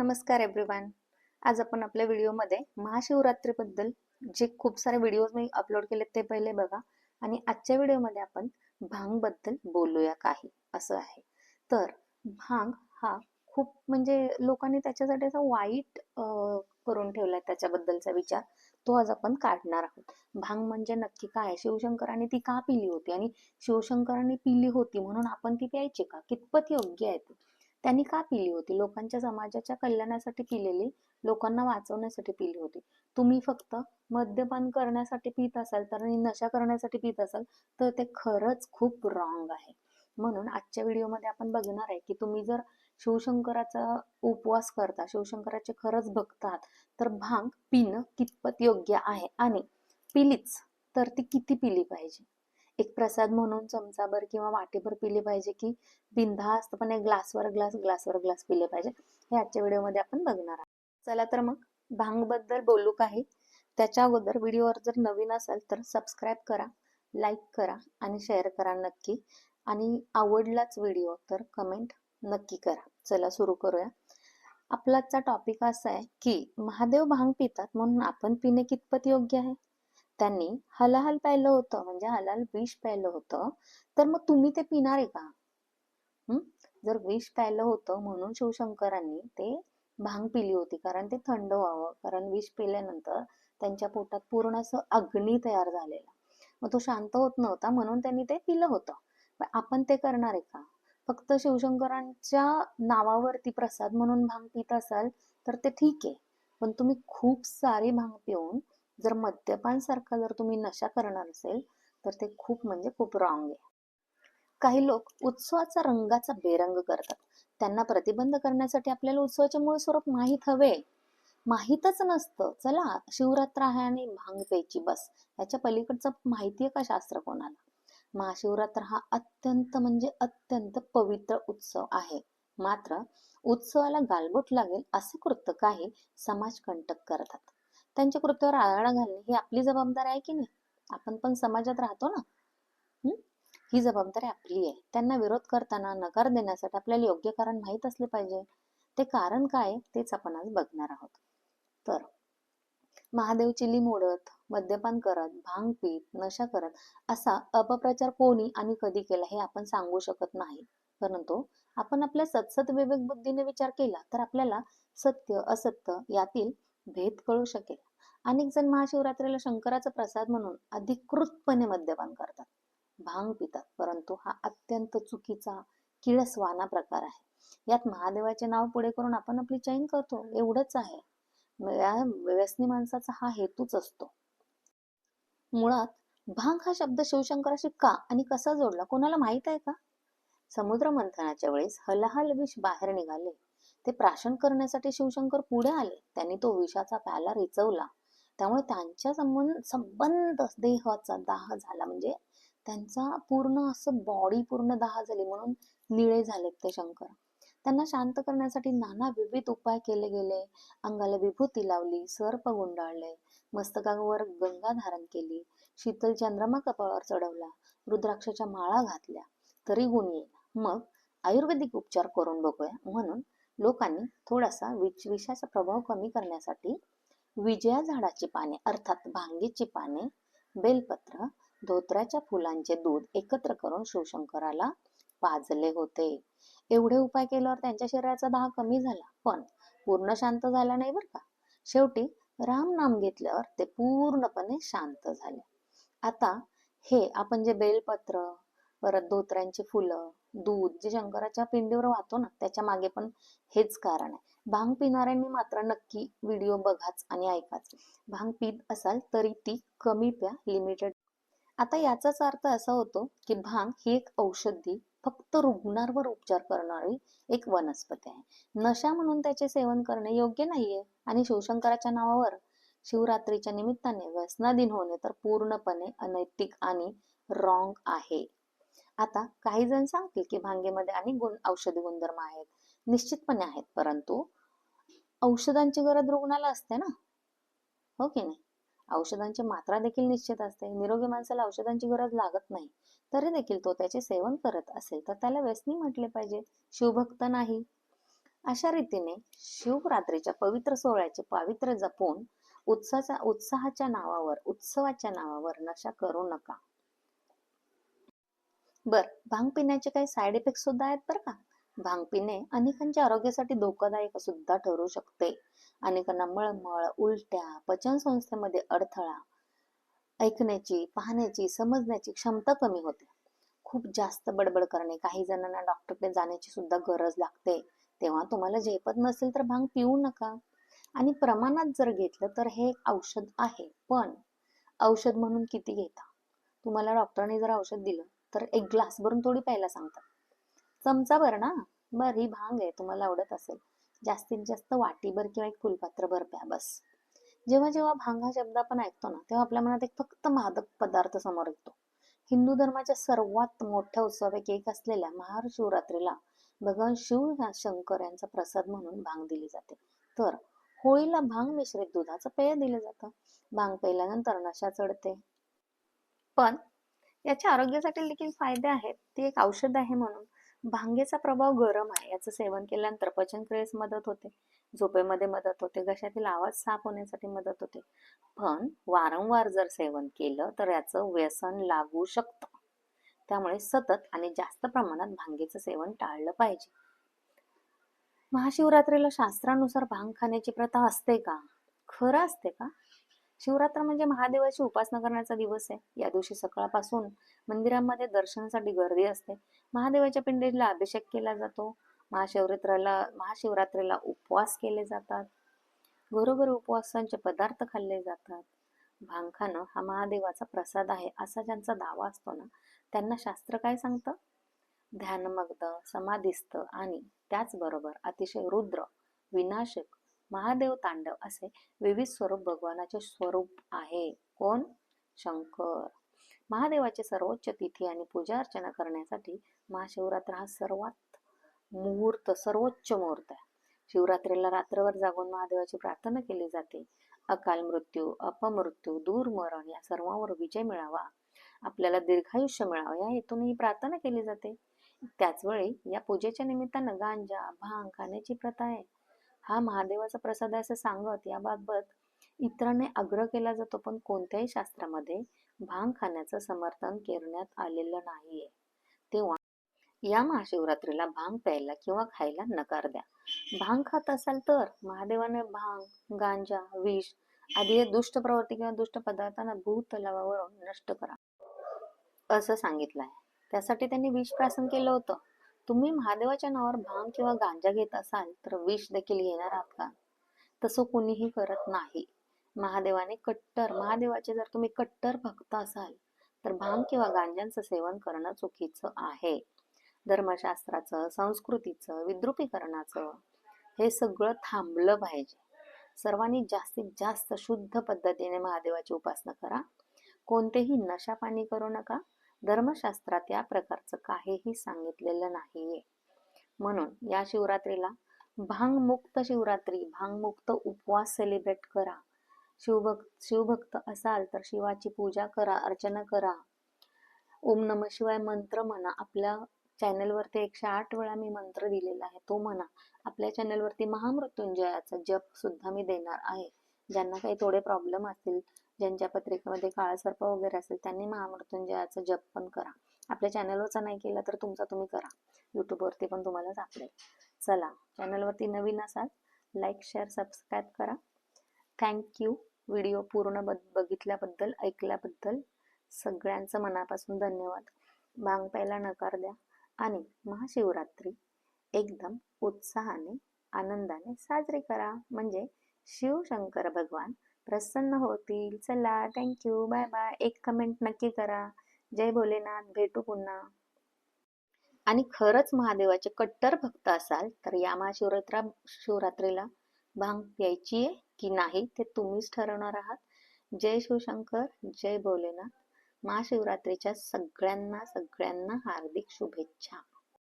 नमस्कार एव्हरीवन आज आपण आपल्या व्हिडिओमध्ये महाशिवरात्रीबद्दल जे खूप सारे व्हिडिओज मी अपलोड केले ते पहिले बघा आणि आजच्या व्हिडिओमध्ये आपण भांगबद्दल बोलूया काही असं आहे. तर भांग हा खूप म्हणजे लोकांनी त्याच्यासाठी असा वाईट करून ठेवलाय त्याच्याबद्दलचा विचार तो आज आपण काढणार आहोत. भांग म्हणजे नक्की काय? आहे? शिवशंकरांनी ती का पिली होती? आणि शिवशंकरांनी पिली होती म्हणून आपण ती प्यायची का? कितपत योग्य आहे ती? त्यांनी का पिली होती? लोकांच्या समाजाच्या कल्याणासाठी पिलेली लोकांना वाचवण्यासाठी पिली होती. तुम्ही फक्त मद्यपान करण्यासाठी पित असाल तर नशा करण्यासाठी पित असाल तर ते खरंच खूप रॉंग आहे. म्हणून आजच्या व्हिडिओमध्ये आपण बघणार आहे की तुम्ही जर शिवशंकराचा उपवास करता शिवशंकराचे खरंच भक्त आहात तर भांग पिणं कितपत योग्य आहे? आणि पिलीच तर ती किती पिली पाहिजे? एक प्रसाद म्हणून चमचाभर किंवा वाटीभर पिले पाहिजे की बिनधास्त पण एक ग्लासवर ग्लास ग्लासवर ग्लास पिले पाहिजे. हे आजच्या व्हिडिओमध्ये आपण बघणार आहोत. चला तर मग भांगबद्दल बोलू काही. त्याच्या अगोदर व्हिडिओवर जर नवीन असाल तर सबस्क्राईब करा लाईक करा आणि शेअर करा नक्की. आणि आवडलाच व्हिडिओ तर कमेंट नक्की करा. चला सुरू करूया. आपलाचा टॉपिक असा आहे की महादेव भांग पितात म्हणून आपण पिणे कितपत योग्य आहे? त्यांनी हलाहल प्यायलं होतं म्हणजे हलाल विष प्यायलं होतं. तर मग तुम्ही ते पिणार आहे का? हम्म जर विष प्यायलं होतं म्हणून शिवशंकरांनी ते भांग पिली होती कारण ते थंड व्हावं. कारण विष पिल्यानंतर त्यांच्या पोटात पूर्ण असं अग्नी तयार झालेला. मग तो शांत होत नव्हता म्हणून त्यांनी ते पिलं होतं. आपण ते करणार आहे का? फक्त शिवशंकरांच्या नावावरती प्रसाद म्हणून भांग पित असाल तर ते ठीक आहे. पण तुम्ही खूप सारी भांग पिऊन जर मद्यपान सारखा जर तुम्ही नशा करणार असेल तर ते खूप म्हणजे खूप रॉंग आहे. काही लोक उत्सवाचा रंगाचा बेरंग करतात. त्यांना प्रतिबंध करण्यासाठी आपल्याला उत्सवाचे मूळ स्वरूप माहीत हवे. माहीतच नसतं. चला शिवरात्र आहे आणि भांग प्यायची बस. याच्या पलीकडचं माहिती आहे का शास्त्र कोणाला? महाशिवरात्र हा अत्यंत म्हणजे अत्यंत पवित्र उत्सव आहे. मात्र उत्सवाला गालबोट लागेल असे कृत्य काही समाजकंटक करतात. त्यांच्या कृत्यावर आळा घालणे. ही आपली जबाबदारी आहे की नाही? आपण पण समाजात राहतो ना. ही? जबाबदारी आपली आहे. त्यांना विरोध करताना नकार देण्यासाठी आपल्याला योग्य कारण माहीत असले पाहिजे. ते कारण काय तेच आपण आज बघणार आहोत. तर महादेव चिली मोडत मद्यपान करत भांग पीत नशा करत असा अपप्रचार कोणी आणि कधी केला हे आपण सांगू शकत नाही. परंतु आपण आपल्या सतसत विवेक बुद्धीने विचार केला तर आपल्याला सत्य असत्य यातील भेद कळू शकेल. अनेक जण महाशिवरात्रीला शंकराचा प्रसाद म्हणून अधिकृतपणे मद्यपान करतात. भांग पितात परंतु हा अत्यंत चुकीचा किळसवाना प्रकार आहे. यात महादेवाचे नाव पुढे करून आपण आपली चैन करतो एवढंच आहे. या व्यसनी माणसाचा हा हेतूच असतो. मुळात भांग हा शब्द शिवशंकराशी का आणि कसा जोडला कोणाला माहीत आहे का? समुद्र मंथनाच्या वेळेस हलहल विष बाहेर निघाले. ते प्राशन करण्यासाठी शिवशंकर पुढे आले. त्यांनी तो विषाचा प्याला रिचवला. त्यामुळे त्यांच्या संबंध संबंध देहाचा दाह झाला. म्हणजे त्यांचा पूर्ण असं बॉडी पूर्ण दाह झाली म्हणून निळे झालेत ते शंकर. त्यांना शांत करण्यासाठी नाना विविध उपाय केले गेले. अंगाला विभूती लावली सर्प गुंडाळले मस्तकावर गंगा धारण केली शीतल चंद्रमा कपाळावर चढवला रुद्राक्षाच्या माळा घातल्या तरी गुण येईल मग आयुर्वेदिक उपचार करून बघूया. म्हणून लोकांनी थोडासा विष विषाचा प्रभाव कमी करण्यासाठी विजया झाडाची पाने अर्थात भांगेची पाने बेलपत्र धोत्र्याच्या फुलांचे दूध एकत्र करून शिवशंकराला पाजले होते. एवढे उपाय केल्यावर त्यांच्या शरीराचा दाह कमी झाला. पण पूर्ण शांत झाला नाही बरं का? शेवटी राम नाम घेतल्यावर ते पूर्णपणे शांत झाले. आता हे आपण जे बेलपत्र परत धोत्र्यांची फुलं दूध जे शंकराच्या पिंडीवर वाहतो ना त्याच्यामागे पण हेच कारण आहे. भांग पिणाऱ्यांनी मात्र नक्की व्हिडिओ बघाच आणि ऐकाच. भांग पित असाल तरी ती कमी प्या लिमिटेड आता याचाच अर्थ असा होतो की भांग ही एक औषधी फक्त रुग्णांवर उपचार करणारी एक वनस्पती आहे. नशा म्हणून त्याचे सेवन करणे योग्य नाहीये आणि शिवशंकराच्या नावावर शिवरात्रीच्या निमित्ताने व्यसनाधीन होणे तर पूर्णपणे अनैतिक आणि रॉंग आहे. आता काही जण सांगतील की भांगेमध्ये अनेक गुण औषधी गुणधर्म आहेत. निश्चितपणे आहेत परंतु औषधांची गरज रुग्णाला असते ना? हो की नाही? औषधांची मात्रा देखील निश्चित असते. निरोगी माणसाला औषधांची गरज लागत नाही. तरी देखील तो त्याचे सेवन करत असेल तर त्याला व्यसनी म्हटले पाहिजे. शिवभक्त नाही. अशा रीतीने शिवरात्रीच्या पवित्र सोहळ्याचे पावित्र्य जपून उत्साहाच्या उत्साहाच्या नावावर उत्सवाच्या नावावर नशा करू नका. बर भांग पिण्याचे काही साईड इफेक्ट सुद्धा आहेत बरं का? भांग पिणे अनेकांच्या आरोग्यासाठी धोकादायक सुद्धा ठरू शकते. अनेकांना मळमळ उलट्या पचन संस्थेमध्ये अडथळा ऐकण्याची पाहण्याची समजण्याची क्षमता कमी होते. खूप जास्त बडबड करणे काही जणांना डॉक्टरकडे जाण्याची सुद्धा गरज लागते. तेव्हा तुम्हाला झेपत नसेल तर भांग पिऊ नका. आणि प्रमाणात जर घेतलं तर हे एक औषध आहे. पण औषध म्हणून किती घेता? तुम्हाला डॉक्टरने जर औषध दिलं तर एक ग्लास भरून थोडी प्यायला सांगतात. चमचा भर ना. बर ही भांग आहे तुम्हाला आवडत असेल. जास्तीत जास्त वाटीभर किंवा एक फुलपात्रभर प्या बस. जेव्हा जेव्हा भांग हा शब्द आपण ऐकतो ना तेव्हा आपल्या मनात एक फक्त मादक पदार्थ समोर येतो. हिंदू धर्माच्या सर्वात मोठ्या उत्सवापैकी एक असलेल्या महाशिवरात्रीला भगवान शिव शंकर यांचा प्रसाद म्हणून भांग दिली जाते. तर होळीला भांग मिश्रित दुधाचं पेय दिलं जातं. भांग पेल्यानंतर नशा चढते. पण याच्या आरोग्यासाठी देखील फायदे आहेत. ती एक औषध आहे म्हणून. भांगेचा प्रभाव गरम आहे. याचं सेवन केल्यानंतर पचन क्रियेस मदत होते. झोपेमध्ये मदत होते. घशातील आवाज साफ होण्यासाठी मदत होते. पण वारंवार जर सेवन केलं तर याचं व्यसन लागू शकतं. त्यामुळे सतत आणि जास्त प्रमाणात भांगेचं सेवन टाळलं पाहिजे. महाशिवरात्रीला शास्त्रानुसार भांग खाण्याची प्रथा असते का? खरं असते का? शिवरात्र म्हणजे महादेवाची उपासना करण्याचा दिवस आहे. या दिवशी सकाळपासून मंदिरांमध्ये दर्शनासाठी गर्दी असते. महादेवाच्या पिंडीला अभिषेक केला जातो. महाशिवरात्रीला महाशिवरात्रीला उपवास केले जातात. घरोघर उपवासांचे पदार्थ खाल्ले जातात. भांग खाणं हा महादेवाचा प्रसाद आहे असा ज्यांचा दावा असतो ना त्यांना शास्त्र काय सांगतं? ध्यानमग्न समाधीस्थ आणि त्याचबरोबर अतिशय रुद्र विनाशक महादेव तांडव असे विविध स्वरूप भगवानाचे स्वरूप आहे. कोण? शंकर. महादेवाची सर्वोच्च तिथी आणि पूजा अर्चना करण्यासाठी महाशिवरात्र हा सर्वात मुहूर्त सर्वोच्च मुहूर्त आहे. शिवरात्रीला रात्रभर जागून महादेवाची प्रार्थना केली जाते. अकाल मृत्यू अपमृत्यू दूरमरण या सर्वांवर विजय मिळावा. आपल्याला दीर्घायुष्य मिळावं या हेतून ही प्रार्थना केली जाते. त्याचवेळी या पूजेच्या निमित्तानं गांजा भांग खाण्याची प्रथा आहे. हा महादेवाचा प्रसाद आहे असं सांगत याबाबत इतरांनी आग्रह केला जातो पण कोणत्याही शास्त्रामध्ये भांग खाण्याचं समर्थन करण्यात आलेलं नाहीये. तेव्हा या महाशिवरात्रीला भांग प्यायला किंवा खायला नकार द्या. भांग खात असाल तर महादेवाने भांग गांजा विष आदी दुष्ट प्रवृत्ती किंवा दुष्ट पदार्थांना भूतलावावरून नष्ट करा. असं सांगितलं आहे त्यासाठी त्यांनी विष प्रासन केलं होतं. तुम्ही महादेवाच्या नावावर भांग किंवा गांजा घेत असाल तर विष देखील घेणार आहात का? तसं कोणीही करत नाही. महादेवाने कट्टर महादेवाचे जर तुम्ही कट्टर भक्त असाल तर भांग किंवा गांजांचं सेवन करणं चुकीचं आहे. धर्मशास्त्राचं संस्कृतीचं विद्रुपीकरणाचं हे सगळं थांबलं पाहिजे. सर्वांनी जास्तीत जास्त शुद्ध पद्धतीने महादेवाची उपासना करा. कोणतेही नशा पाणी करू नका. धर्मशास्त्रात या प्रकारचं काहीही सांगितलेलं नाहीये. म्हणून या शिवरात्रीला भांगमुक्त शिवरात्री भांगमुक्त उपवास सेलिब्रेट करा. शिवभक्त शिवभक्त असाल तर शिवाची पूजा करा अर्चना करा. ओम नम शिवाय मंत्र म्हणा. आपल्या चॅनलवरती एकशे आठ वेळा मी मंत्र दिलेला आहे तो म्हणा. आपल्या चॅनलवरती महामृत्युंजयाचा जप सुद्धा मी देणार आहे. ज्यांना काही थोडे प्रॉब्लेम असतील ज्यांच्या पत्रिकेमध्ये काळा सर्प वगैरे असेल त्यांनी महामृत्युंजयाचा जप पण करा. आपल्या चॅनलवरचा नाही केला तर तुमचा तुम्ही करा. युट्यूबवरती पण तुम्हाला सापडेल. चला चॅनलवरती नवीन असाल लाईक शेअर सबस्क्राईब करा. थँक्यू व्हिडिओ पूर्ण ब बघितल्याबद्दल ऐकल्याबद्दल सगळ्यांचं मनापासून धन्यवाद. भांग प्यायला नकार द्या आणि महाशिवरात्री एकदम उत्साहाने आनंदाने साजरी करा. म्हणजे शिवशंकर भगवान प्रसन्न होतील. चला थँक्यू बाय बाय एक कमेंट नक्की करा. जय भोलेनाथ भेटू पुन्हा. आणि खरंच महादेवाचे कट्टर भक्त असाल तर या महाशिवरात्रा शिवरात्रीला भांग प्यायची आहे की नाही ते तुम्हीच ठरवणार आहात. जय शिवशंकर जय भोलेनाथ. महाशिवरात्रीच्या सगळ्यांना सगळ्यांना हार्दिक शुभेच्छा.